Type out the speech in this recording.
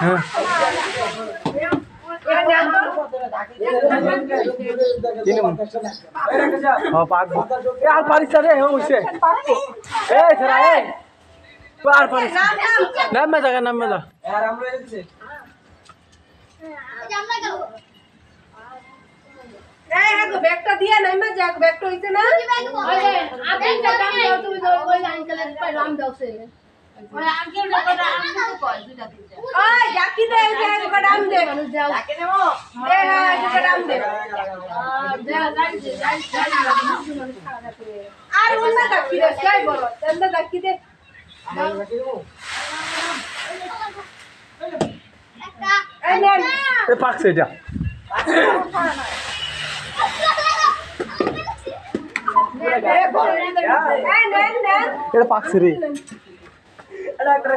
হ্যাঁ ও পাকবো এ আর পারিস না রে হ্যাঁ হইছে এ ছেড়া এ আর পারিস নামে যা নামে যা ব্যাগটা দিয়ে নাই মা যাক ব্যাগটা হইছে না ওই জাকি দে এই যে একটা দাম দে এ হ্যাঁ একটা দাম দে আর অন্য দাকি দে যাই বড় অন্য দাকি দে। পাকছে এটা পাকছে রে। డాక్టర్